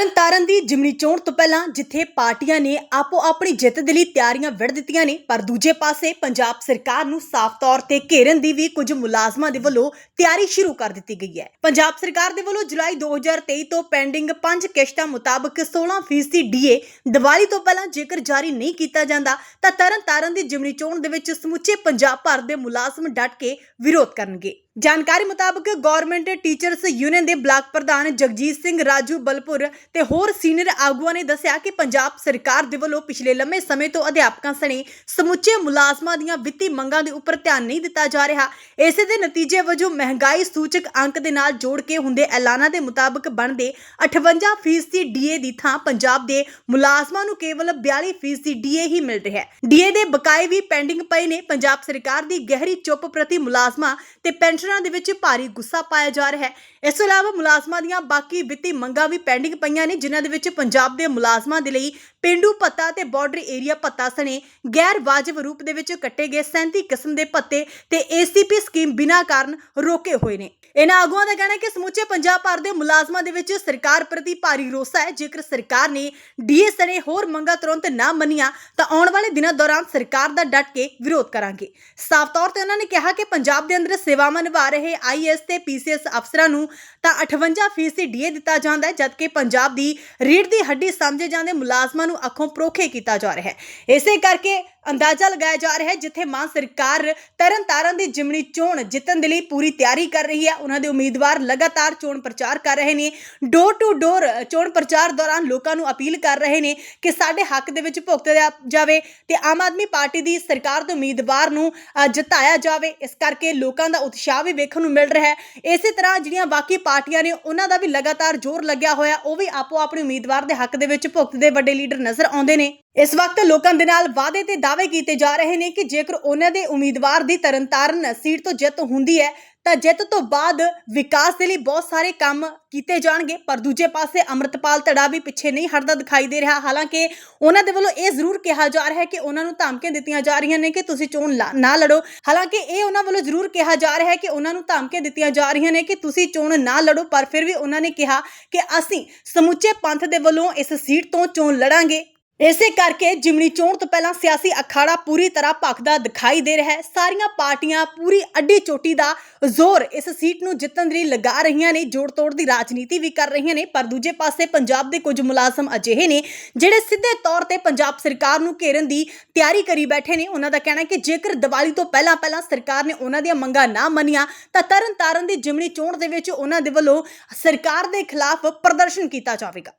ਤਰਨਤਾਰਨ ਦੀ ਜਿਮਨੀ ਚੋਣ ਤੋਂ ਪਹਿਲਾਂ ਜਿੱਥੇ ਪਾਰਟੀਆਂ ਨੇ ਆਪੋ ਆਪਣੀ ਜਿੱਤ ਦੇ ਲਈ ਤਿਆਰੀਆਂ ਵਿੜ ਦਿੱਤੀਆਂ ਨੇ, ਪਰ ਦੂਜੇ ਪਾਸੇ ਪੰਜਾਬ ਸਰਕਾਰ ਨੂੰ ਸਾਫ਼ ਤੌਰ ਤੇ ਘੇਰਨ ਦੀ ਵੀ ਕੁਝ ਮੁਲਾਜ਼ਮਾਂ ਦੇ ਵੱਲੋਂ ਤਿਆਰੀ ਸ਼ੁਰੂ ਕਰ ਦਿੱਤੀ ਗਈ ਹੈ। ਪੰਜਾਬ ਸਰਕਾਰ ਦੇ ਵੱਲੋਂ ਜੁਲਾਈ 2023 ਤੋਂ ਪੈਂਡਿੰਗ ਪੰਜ ਕਿਸ਼ਤਾਂ ਮੁਤਾਬਕ 16% ਡੀਏ ਦੀਵਾਲੀ ਤੋਂ ਪਹਿਲਾਂ ਜੇਕਰ ਜਾਰੀ ਨਹੀਂ ਕੀਤਾ ਜਾਂਦਾ, ਤਾਂ ਤਰਨਤਾਰਨ ਦੀ ਜਿਮਨੀ ਚੋਣ ਦੇ ਵਿੱਚ ਸਮੁੱਚੇ ਪੰਜਾਬ ਭਰ ਦੇ ਮੁਲਾਜ਼ਮ ਡਟ ਕੇ ਵਿਰੋਧ ਕਰਨਗੇ। ਜਾਣਕਾਰੀ ਮੁਤਾਬਕ ਗਵਰਨਮੈਂਟ ਟੀਚਰਸ ਯੂਨੀਅਨ ਦੇ ਬਲਾਕ ਪ੍ਰਧਾਨ ਜਗਜੀਤ ਸਿੰਘ ਰਾਜੂ ਬਲਪੁਰ ਤੇ ਹੋਰ ਸੀਨੀਅਰ ਆਗੂਆਂ ਨੇ ਦੱਸਿਆ ਕਿ ਪੰਜਾਬ ਸਰਕਾਰ ਦੇ ਵੱਲੋਂ ਪਿਛਲੇ ਲੰਮੇ ਸਮੇਂ ਤੋਂ ਅਧਿਆਪਕਾਂ ਸਣੇ ਸਮੁੱਚੇ ਮੁਲਾਜ਼ਮਾਂ ਦੀਆਂ ਵਿੱਤੀ ਮੰਗਾਂ ਦੇ ਉੱਪਰ ਧਿਆਨ ਨਹੀਂ ਦਿੱਤਾ ਜਾ ਰਿਹਾ। ਇਸੇ ਦੇ ਨਤੀਜੇ ਵਜੋਂ ਮਹਿੰਗਾਈ ਸੂਚਕ ਅੰਕ ਦੇ ਨਾਲ ਜੋੜ ਕੇ ਹੁੰਦੇ ਐਲਾਨਾਂ ਦੇ ਮੁਤਾਬਕ ਬਣਦੇ 58% ਡੀਏ ਦੀ ਥਾਂ ਪੰਜਾਬ ਦੇ ਮੁਲਾਜ਼ਮਾਂ ਨੂੰ ਕੇਵਲ 42% ਡੀਏ ਹੀ ਮਿਲ ਰਿਹਾ ਹੈ। ਡੀਏ ਦੇ ਬਕਾਏ ਵੀ ਪੈਂਡਿੰਗ ਪਏ ਨੇ। ਪੰਜਾਬ ਸਰਕਾਰ ਦੀ ਗਹਿਰੀ ਚੁੱਪ ਪ੍ਰਤੀ ਮੁਲਾਜ਼ਮਾਂ ਤੇ ਪੈਨਸ਼ਨ ਪੈਨਸ਼ਨਰਾਂ ਦੇ ਵਿੱਚ ਭਾਰੀ ਗੁੱਸਾ ਪਾਇਆ ਜਾ ਰਿਹਾ ਹੈ। ਇਸ ਤੋਂ ਇਲਾਵਾ ਮੁਲਾਜ਼ਮਾਂ ਦੀਆਂ ਬਾਕੀ ਵਿੱਤੀ ਮੰਗਾਂ ਵੀ ਪੈਂਡਿੰਗ ਪਈਆਂ ਨੇ, ਜਿਨ੍ਹਾਂ ਦੇ ਵਿੱਚ ਪੰਜਾਬ ਦੇ ਮੁਲਾਜ਼ਮਾਂ ਦੇ ਲਈ ਪਿੰਡੂ ਭੱਤਾ ਤੇ ਬਾਰਡਰ ਏਰੀਆ ਭੱਤਾ ਸਣੇ ਗੈਰ ਵਾਜਬ ਰੂਪ ਦੇ ਵਿੱਚ ਕੱਟੇ ਗਏ 37 ਕਿਸਮ ਦੇ ਭੱਤੇ ਤੇ ਏਸੀਪੀ ਸਕੀਮ ਬਿਨਾਂ ਕਾਰਨ ਰੋਕੇ ਹੋਏ ਨੇ। ਇਹਨਾਂ ਆਗੂਆਂ ਦਾ ਕਹਿਣਾ ਹੈ ਕਿ ਸਮੁੱਚੇ ਪੰਜਾਬ ਭਰ ਦੇ ਮੁਲਾਜ਼ਮਾਂ ਦੇ ਵਿੱਚ ਸਰਕਾਰ ਪ੍ਰਤੀ ਭਾਰੀ ਰੋਸਾ ਹੈ। ਜੇਕਰ ਸਰਕਾਰ ਨੇ ਡੀਏ ਸਣੇ ਹੋਰ ਮੰਗਾਂ ਤੁਰੰਤ ਨਾ ਮੰਨੀਆਂ, ਤਾਂ ਆਉਣ ਵਾਲੇ ਦਿਨਾਂ ਦੌਰਾਨ ਸਰਕਾਰ ਦਾ ਡਟ ਕੇ ਵਿਰੋਧ ਕਰਾਂਗੇ। ਸਾਫ਼ ਤੌਰ ਤੇ ਉਹਨਾਂ ਨੇ ਕਿਹਾ ਕਿ ਪੰਜਾਬ ਦੇ ਅੰਦਰ ਸੇਵਾਵਾਂ ਨਿਭਾ ਰਹੇ ਆਈਐਸ ਤੇ ਪੀਸੀਐਸ ਅਫਸਰਾਂ ਨੂੰ ਤਾਂ 58% ਡੀਏ ਦਿੱਤਾ ਜਾਂਦਾ ਹੈ, ਜਦਕਿ ਪੰਜਾਬ ਦੀ ਰੀੜ ਦੀ ਹੱਡੀ ਸਮਝੇ ਜਾਂਦੇ ਮੁਲਾਜ਼ਮਾਂ ਨੂੰ ਅੱਖੋਂ ਪਰੋਖੇ ਕੀਤਾ ਜਾ ਰਿਹਾ ਹੈ। ਇਸੇ ਕਰਕੇ ਅੰਦਾਜ਼ਾ ਲਗਾਇਆ ਜਾ ਰਿਹਾ ਹੈ ਜਿੱਥੇ ਮਾਨ ਸਰਕਾਰ ਤਰਨ ਤਾਰਨ ਦੀ ਜਿਮਣੀ ਚੋਣ ਜਿੱਤਣ ਦੇ ਲਈ ਪੂਰੀ ਤਿਆਰੀ ਕਰ ਰਹੀ ਹੈ। ਉਹਨਾਂ ਦੇ ਉਮੀਦਵਾਰ ਲਗਾਤਾਰ ਚੋਣ ਪ੍ਰਚਾਰ ਕਰ ਰਹੇ ਨੇ। ਡੋਰ ਟੂ ਡੋਰ ਚੋਣ ਪ੍ਰਚਾਰ ਦੌਰਾਨ ਲੋਕਾਂ ਨੂੰ ਅਪੀਲ ਕਰ ਰਹੇ ਨੇ ਕਿ ਸਾਡੇ ਹੱਕ ਦੇ ਵਿੱਚ ਭੁਗਤਿਆ ਜਾਵੇ ਤੇ ਆਮ ਆਦਮੀ ਪਾਰਟੀ ਦੀ ਸਰਕਾਰ ਦੇ ਉਮੀਦਵਾਰ ਨੂੰ ਅ, ਜਿਤਾਇਆ ਜਾਵੇ। ਇਸ ਕਰਕੇ ਲੋਕਾਂ ਦਾ ਉਤਸ਼ਾਹ ਵੀ ਵੇਖਣ ਨੂੰ ਮਿਲ ਰਿਹਾ ਹੈ। ਇਸੇ ਤਰ੍ਹਾਂ ਜਿਹੜੀਆਂ ਬਾਕੀ ਪਾਰਟੀਆਂ ਨੇ ਉਹਨਾਂ ਦਾ ਵੀ ਲਗਾਤਾਰ ਜ਼ੋਰ ਲੱਗਿਆ ਹੋਇਆ। ਉਹ ਵੀ ਆਪੋ ਆਪਣੇ ਉਮੀਦਵਾਰ ਦੇ ਹੱਕ ਦੇ ਵਿੱਚ ਭੁਗਤਦੇ ਵੱਡੇ ਲੀਡਰ ਨਜ਼ਰ ਆਉਂਦੇ ਨੇ। ਇਸ ਵਕਤ ਲੋਕਾਂ ਦੇ ਨਾਲ ਵਾਅਦੇ ਤੇ ਦਾਅਵੇ ਕੀਤੇ ਜਾ ਰਹੇ ਨੇ ਕਿ ਜੇਕਰ ਉਹਨਾਂ ਦੇ ਉਮੀਦਵਾਰ ਦੀ ਤਰਨਤਾਰਨ ਸੀਟ ਤੋਂ ਜਿੱਤ ਹੁੰਦੀ ਹੈ, ਤਾਂ ਜਿੱਤ ਤੋਂ ਬਾਅਦ ਵਿਕਾਸ ਦੇ ਲਈ ਬਹੁਤ ਸਾਰੇ ਕੰਮ ਕੀਤੇ ਜਾਣਗੇ। ਪਰ ਦੂਜੇ ਪਾਸੇ ਅੰਮ੍ਰਿਤਪਾਲ ਧੜਾ ਵੀ ਪਿੱਛੇ ਨਹੀਂ ਹਟਦਾ ਦਿਖਾਈ ਦੇ ਰਿਹਾ। ਹਾਲਾਂਕਿ ਉਹਨਾਂ ਦੇ ਵੱਲੋਂ ਇਹ ਜ਼ਰੂਰ ਕਿਹਾ ਜਾ ਰਿਹਾ ਹੈ ਕਿ ਉਹਨਾਂ ਨੂੰ ਧਮਕੀਆਂ ਦਿੱਤੀਆਂ ਜਾ ਰਹੀਆਂ ਨੇ ਕਿ ਤੁਸੀਂ ਚੋਣ ਲਾ- ਨਾ ਲੜੋ। ਹਾਲਾਂਕਿ ਇਹ ਉਹਨਾਂ ਵੱਲੋਂ ਜ਼ਰੂਰ ਕਿਹਾ ਜਾ ਰਿਹਾ ਹੈ ਕਿ ਉਹਨਾਂ ਨੂੰ ਧਮਕੀਆਂ ਦਿੱਤੀਆਂ ਜਾ ਰਹੀਆਂ ਨੇ ਕਿ ਤੁਸੀਂ ਚੋਣ ਨਾ ਲੜੋ। ਪਰ ਫਿਰ ਵੀ ਉਹਨਾਂ ਨੇ ਕਿਹਾ ਕਿ ਅਸੀਂ ਸਮੁੱਚੇ ਪੰਥ ਦੇ ਵੱਲੋਂ ਇਸ ਸੀਟ ਤੋਂ ਚੋਣ ਲੜਾਂਗੇ। ਇਸੇ ਕਰਕੇ ਜਿਮਣੀ ਚੋਣ ਤੋਂ ਪਹਿਲਾਂ ਸਿਆਸੀ ਅਖਾੜਾ ਪੂਰੀ ਤਰ੍ਹਾਂ ਭਖਦਾ ਦਿਖਾਈ ਦੇ ਰਿਹਾ ਹੈ। ਸਾਰੀਆਂ ਪਾਰਟੀਆਂ ਪੂਰੀ ਅੱਡੀ ਚੋਟੀ ਦਾ ਜ਼ੋਰ ਇਸ ਸੀਟ ਨੂੰ ਜਿੱਤਣ ਲਈ ਲਗਾ ਰਹੀਆਂ ਨੇ, ਜੋੜ ਤੋੜ ਦੀ ਰਾਜਨੀਤੀ ਵੀ ਕਰ ਰਹੀਆਂ ਨੇ, ਪਰ ਦੂਜੇ ਪਾਸੇ ਪੰਜਾਬ ਦੇ ਕੁਝ ਮੁਲਾਜ਼ਮ ਅਜਿਹੇ ਨੇ ਜਿਹੜੇ ਸਿੱਧੇ ਤੌਰ ਤੇ ਪੰਜਾਬ ਸਰਕਾਰ ਨੂੰ ਘੇਰਨ ਦੀ ਤਿਆਰੀ ਕਰੀ ਬੈਠੇ ਨੇ। ਉਹਨਾਂ ਦਾ ਕਹਿਣਾ ਹੈ ਕਿ ਜੇਕਰ ਦੀਵਾਲੀ ਤੋਂ ਪਹਿਲਾਂ ਪਹਿਲਾਂ ਸਰਕਾਰ ਨੇ ਉਹਨਾਂ ਦੀਆਂ ਮੰਗਾਂ ਨਾ ਮੰਨੀਆਂ, ਤਾਂ ਤਰਨ ਤਾਰਨ ਦੀ ਜਿਮਣੀ ਚੋਣ ਦੇ ਵਿੱਚ ਉਹਨਾਂ ਦੇ ਵੱਲੋਂ ਸਰਕਾਰ ਦੇ ਖਿਲਾਫ ਪ੍ਰਦਰਸ਼ਨ ਕੀਤਾ ਜਾਵੇਗਾ।